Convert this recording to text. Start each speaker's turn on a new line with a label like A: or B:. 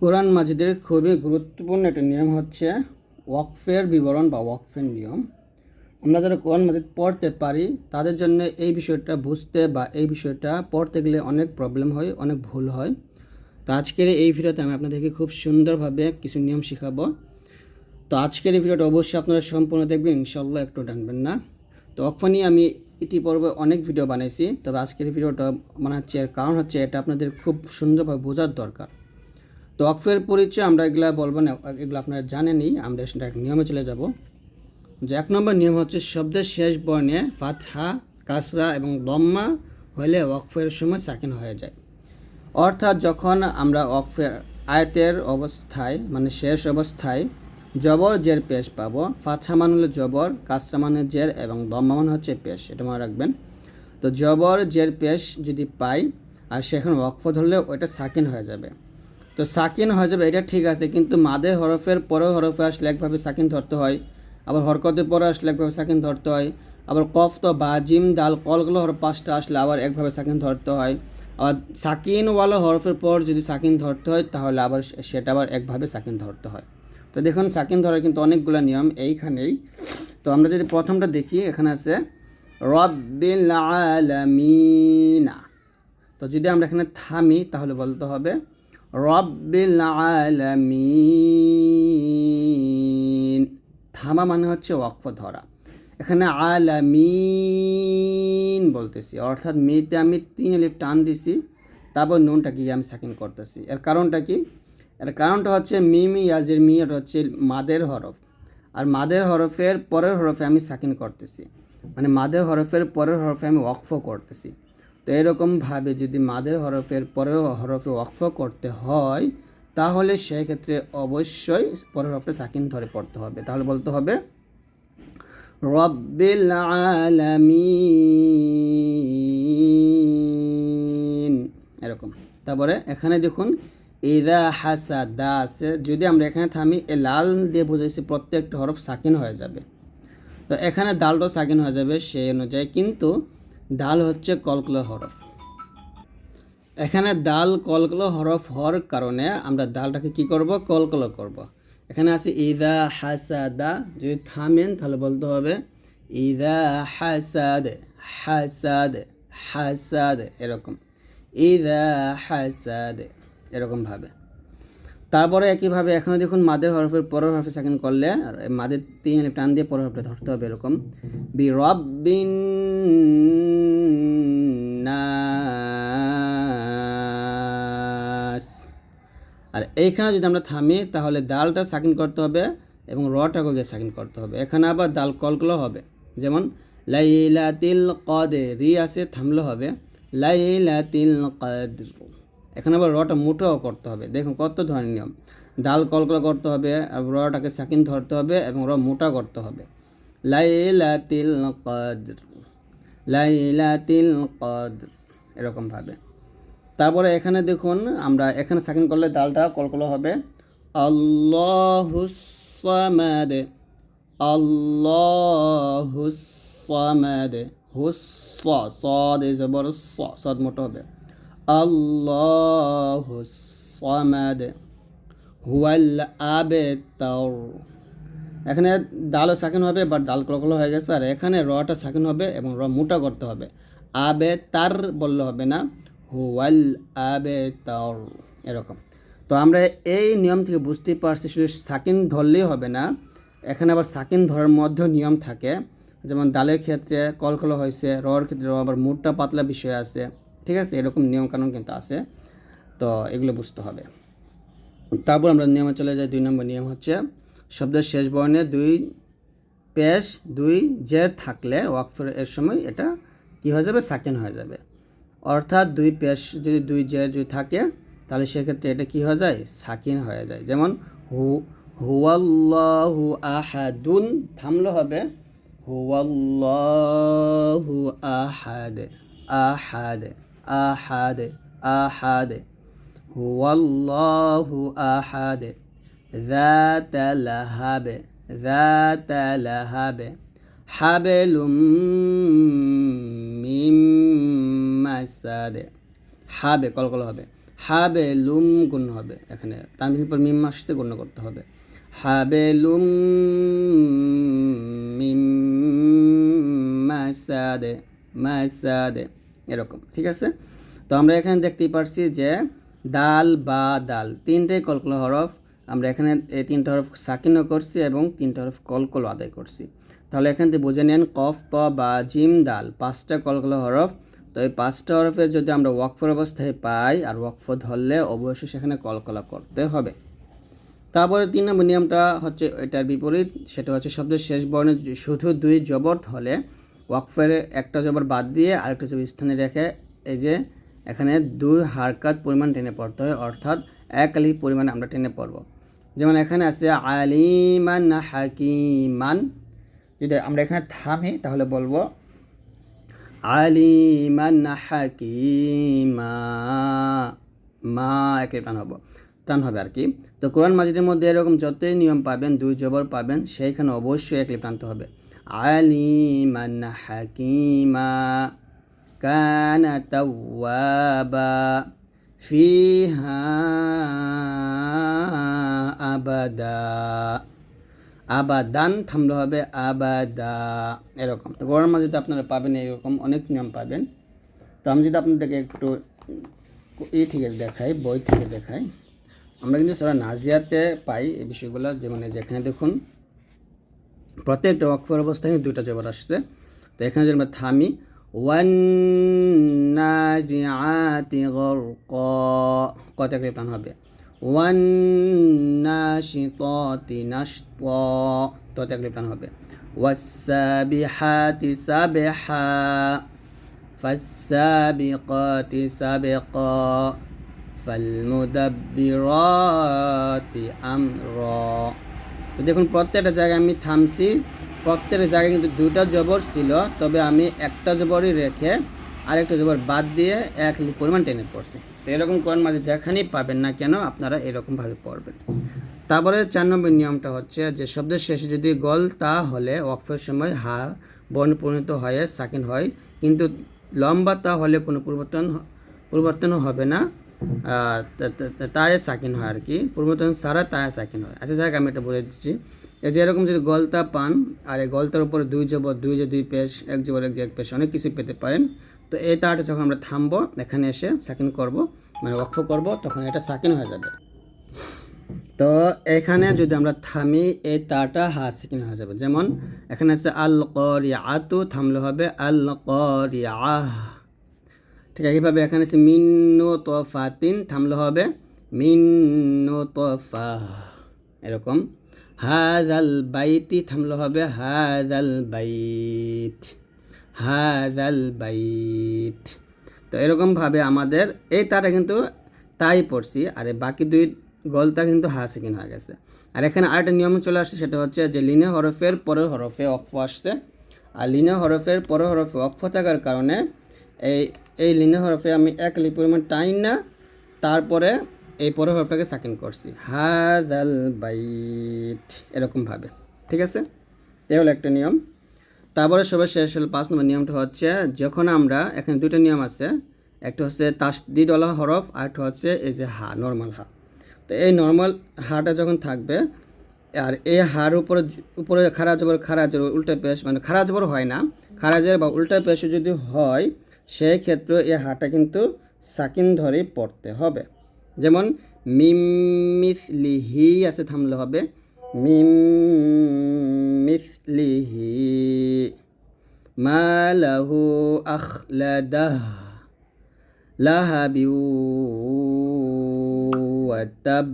A: কোরআন মাজিদের খুবই গুরুত্বপূর্ণ একটা নিয়ম হচ্ছে ওয়াকফের বিবরণ বা ওয়াকফের নিয়ম। আমরা যারা কোরআন মাজিদ পড়তে পারি, তাদের জন্য এই বিষয়টা বুঝতে বা এই বিষয়টা পড়তে গেলে অনেক প্রবলেম হয়, অনেক ভুল হয়। তো আজকের এই ভিডিওতে আমি আপনাদেরকে খুব সুন্দরভাবে কিছু নিয়ম শেখাবো। তো আজকের এই ভিডিওটা অবশ্যই আপনারা সম্পূর্ণ দেখবেন ইনশাল্লাহ একটু টানবেন না। তো অক্ফ নিয়ে আমি ইতিপূর্বে অনেক ভিডিও বানাইছি, তবে আজকের ভিডিওটা বানাচ্ছি এর কারণ হচ্ছে এটা আপনাদের খুব সুন্দরভাবে বোঝার দরকার। তো পরিচয় আমরা এগুলা বলব না, এগুলো আপনারা জানেনই, আমরা এক নিয়মে চলে যাব। যে এক নম্বর নিয়ম হচ্ছে শব্দের শেষ বর্ণে ফাতহা, কাসরা এবং দম্মা হলে ওয়াকফের সময় সাকিন হয়ে যায়। অর্থাৎ যখন আমরা ওয়াকফের আয়তের অবস্থায় মানে শেষ অবস্থায় জবর, জের পেশ পাবো, ফাতহা মান হলো জবর, কাসরা মানে জের এবং দম্মা মানে হচ্ছে পেশ, এটা মনে রাখবেন। তো জবর, জের, পেশ যদি পাই, আর সেখানে ওয়াকফ ধরলে ওইটা সাকিন হয়ে যাবে। তো সাকিন হয়ে যাবে, এটা ঠিক আছে, কিন্তু মাদের হরফের পরেও হরফে আসলে একভাবে সাকিন ধরতে হয়। আবার হরকতের পরে আসলে একভাবে সাকিন ধরতে হয়। আবার কফ তো বাজিম দাল, কলগুলো হরফ পাঁচটা আসলে আবার একভাবে সাকিন ধরতে হয়। আবার সাকিনওয়ালা হরফের পর যদি সাকিন ধরতে হয়, তাহলে আবার সেটা আবার একভাবে সাকিন ধরতে হয়। তো দেখুন, সাকিন ধরার কিন্তু অনেকগুলো নিয়ম এইখানেই। তো আমরা যদি প্রথমটা দেখি, এখানে আছে আলামিনা। তো যদি আমরা এখানে থামি, তাহলে বলতে হবে রব্বিল আলামিন। থামা মানে হচ্ছে ওয়াকফ ধরা। এখানে আলামিন বলতেছি, অর্থাৎ মেয়েতে আমি তিন লিফ টান দিছি, তারপর নুনটা কি আমি সাকিন করতেছি। এর কারণটা কি? এর কারণটা হচ্ছে মিমি ইয়াজের মি এটা হচ্ছে মাদের হরফ। আর মাদের হরফের পরের হরফে আমি সাকিন করতেছি। মানে মাদের হরফের পরের হরফে আমি ওয়াকফ করতেছি। তো এরকমভাবে যদি মাদের হরফের পরের হরফে ওয়াকফ করতে হয়, তাহলে সেই ক্ষেত্রে অবশ্যই পরের হরফে সাকিন ধরে পড়তে হবে। তাহলে বলতে হবে, রব্বিল আলামিন। এরকম। তারপরে এখানে দেখুন, ইদা হাসা দা আছে যদি আমরা এখানে থামি, এ লাল দিয়ে বুঝাইছি প্রত্যেকটা হরফ সাকিন হয়ে যাবে। তো এখানে দালটা সাকিন হয়ে যাবে সেই অনুযায়ী। কিন্তু দাল হচ্ছে কলকলো হরফ। এখানে দাল কলকলো হরফ হওয়ার কারণে আমরা দালটাকে কি করব? কলকলো করব। এখানে আছে ইদা হাসাদা, যদি থামেন তাহলে বলতে হবে ইদা হাসাদ হাসাদ হাসাদ, এরকম। ইদা হাসাদ এরকমভাবে তারপরে একইভাবে এখানে দেখুন মাদের হরফের পরের হরফে সেকেন্ড করলে মাদের তিন টান দিয়ে পরের হরফটা ধরতে হবে এরকম। বি রব্বিন নাস আর এইখানে যদি আমরা থামি, তাহলে দালটা সাকিন করতে হবে এবং রটাকে গিয়ে সাকিন করতে হবে। এখানে আবার দাল কলকলো হবে। যেমন, লাইলাতিল কদে রি আছে, থামলে হবে। লাইলাতিল কদর। এখানে আবার রটা মুটাও করতে হবে। দেখুন কত ধরনের নিয়ম। ডাল কলকলা করতে হবে, আর রটাকে সাকিন ধরতে হবে এবং র মোটা করতে হবে। লাইলাতিল কদর। লাইলাতিল কদর। এরকমভাবে তারপরে এখানে দেখুন, আমরা এখানে সাকিন করলে ডালটা, কলকলা হবে। আল্লাহুসামাদ আল্লাহুসামাদ হুস সদ এই জবর স, সদ মোটা হবে। আল্লাহু সামাদ, হুয়াল আবেতার। এখানে ডালও সাকিন হবে, বাট ডাল কলকল হয়ে গেছে। আর এখানে রটা সাকিন হবে এবং র মোটা করতে হবে। আবে তার বললে হবে না। হুয়াল আবে তার এরকম। তো আমরা এই নিয়ম থেকে বুঝতেই পারছি, শুধু সাকিন ধরলেই হবে না, এখানে আবার সাকিন ধরার মধ্যেও নিয়ম থাকে। যেমন ডালের ক্ষেত্রে কলকল হয়েছে রর ক্ষেত্রে আবার মুটটা পাতলা বিষয় আছে, ঠিক আছে? এরকম নিয়মকানুন কিন্তু আছে, তো এগুলো বুঝতে হবে। তারপর আমরা নিয়মে চলে যাই, দুই নম্বর নিয়ম হচ্ছে শব্দের শেষ বর্ণে দুই পেশ, দুই জের থাকলে ওয়াকফের এর সময় এটা কি হয়ে যাবে? সাকিন হয়ে যাবে। অর্থাৎ দুই পেশ যদি দুই জের যদি থাকে তাহলে সেক্ষেত্রে এটা কি হয়ে যায় সাকিন হয়ে যায় যেমন হু হুয়াল্লাহু আহাদুন থামলে হবে হুয়াল্লাহু আহাদ আহাদ আহাদ আহাদ হুয়াল্লাহু আহাদ ذات لهب ذات لهب حبل من সাদে হাবে, কলকল হবে। হাবে লুম গুণ হবে। এখানে তানভিন পর মিম আসতে গণ্য করতে হবে। হাবে লুম মিম মাসাদে মাসাদে এরকম, ঠিক আছে? তো আমরা এখানে দেখতেই পারছি যে দাল বা দাল তিনটে কলকল হরফ। আমরা এখানে এই তিনটে হরফ সাকিনও করছি এবং তিনটে হরফ কলকল আদায় করছি। তাহলে এখান থেকে বুঝে নেন কফ ত বা, জিম, দাল, পাঁচটা কলকল হরফ। তো এই পাঁচটা হরফে যদি আমরা ওয়াকফর অবস্থায় পাই আর ওয়াকফ ধরলে অবশ্যই সেখানে কলকলা করতে হবে। তারপরে তিন নম্বর নিয়মটা হচ্ছে এটার বিপরীত, সেটা হচ্ছে শব্দের শেষ বর্ণে শুধু দুই জবর হলে ওয়াকফের একটা জবর বাদ দিয়ে আরেকটা জবর স্থানে রেখে এই যে এখানে দুই হারকাত পরিমাণ টেনে পড়তে হয়, অর্থাৎ এক আলি পরিমাণ আমরা টেনে পড়ব। যেমন এখানে আছে আলিমান হাকিমান। যদি আমরা এখানে থামি তাহলে বলব আলিমান হাকিমা। মা একে টান হব টান হবে আর কি। তো কোরআন মাজিদের মধ্যে এরকম যতই নিয়ম পাবেন, দুই জবর পাবেন, সেইখানে অবশ্যই এক লিপ টানতে হবে। আলিমান হাকিমা কানা তাওয়াবা ফিহা আবাদা। আবাদান থামলে হবে আবাদা। এরকম। তো গরম মাঝে তো আপনারা পাবেন এরকম অনেক নিয়ম পাবেন। তো আমি যদি আপনাদেরকে একটু ই থেকে দেখাই, বই থেকে দেখাই। আমরা কিন্তু সারা নাজিয়াতে পাই এই বিষয়গুলো যেমন যে এখানে দেখুন, প্রত্যেকটা ওয়াকফের অবস্থায় দুইটা জবর আসছে। তো এখানে যদি আমরা থামি, ওয়ান কত একটা প্রাণ হবে? নাশিতাতি নাশতা তত একটা প্রাণ হবে। ওয়াসাবিহাতি সাবিহা ফাসাবিকাতি সাবিকা ফালমুদাব্বিরাতি আমরা তো দেখুন, প্রত্যেকটা জায়গায় আমি থামছি। প্রত্যেকটা জায়গায় কিন্তু দুটা জবর ছিল, তবে আমি একটা জবরই রেখে আরেকটা জবর বাদ দিয়ে এক পরিমাণ টেনে পড়ছি। তো এরকম কোরআন মাঝে যেখানেই পাবেন না কেন আপনারা এরকমভাবে পড়বেন। তারপরে চার নম্বর নিয়মটা হচ্ছে যে শব্দের শেষে যদি গল তা হলে ওয়াকফের সময় হা বর্ণ পরিণত হয়ে সাকিন হয়, কিন্তু লম্বা তা হলে কোনো পরিবর্তন পরিবর্তনও হবে না তায়ে সাকিন হয় আর কি। পরিবর্তন সারা তায়ে সাকিন হয়। আচ্ছা যাক, আমি এটা বলে দিচ্ছি। যে এরকম যদি গলতা পান, আর এই গলতার উপরে দুই জবর, দুই যে দুই পেশ, এক জবর, এক যে এক পেশ, অনেক কিছু পেতে পারেন। তো এই তাটা যখন আমরা থামবো, এখানে এসে সাকিন করব মানে ওয়াকফ করব, তখন এটা সাকিন হয়ে যাবে। তো এখানে যদি আমরা থামি, এই তাটা হা সাকিন হয়ে যাবে। যেমন এখানে আছে আল করিয়া আতু থামলে হবে আল করিয়া ঠিক একইভাবে এখানে আছে মিন্নো তফাতিন থামলে হবে মিন্নো তফা এরকম। হাজাল বাইতি থামলে হবে হাজাল বাইত হাজাল বাইত। তো এরকমভাবে আমাদের, এই তারা কিন্তু তাই পড়ছি, আর বাকি দুই গলতা কিন্তু হা সেকেন্ড হয়ে গেছে। আর এখানে আরেকটা নিয়ম চলে আসছে সেটা হচ্ছে যে লিনে হরফের পরের হরফে অক্ফ আসছে। আর লিনে হরফের পরের হরফে অক্ফ থাকার কারণে এই এই লিনে হরফে আমি এক লি পরিমাণ টাইম না, তারপরে এই পরের হরফটাকে সাকিন করছি। হাদাল বাইট এরকমভাবে। ঠিক আছে? এ হলো একটা নিয়ম। তারপরে সবার শেষ হলো পাঁচ নম্বর নিয়মটা হচ্ছে, যখন আমরা এখানে দুটো নিয়ম আছে, একটা হচ্ছে তাস তাসদিদওয়ালা হরফ, আর একটা হচ্ছে এই যে হা নর্মাল হা। তো এই নর্মাল হাটা যখন থাকবে, আর এই হার উপরে উপরে খারা জবর খারা জবর উল্টা পেশ মানে খারা জবর হয় না খারাজের বা উল্টা পেশ যদি হয়, সেই ক্ষেত্রে এই হাটা কিন্তু সাকিন ধরেই পড়তে হবে। যেমন, মিম মিসলিহি আছে থামলে হবে মিম মিসলিহি মা লাহু আখলাদাহ লাহাবি ওয়াতাব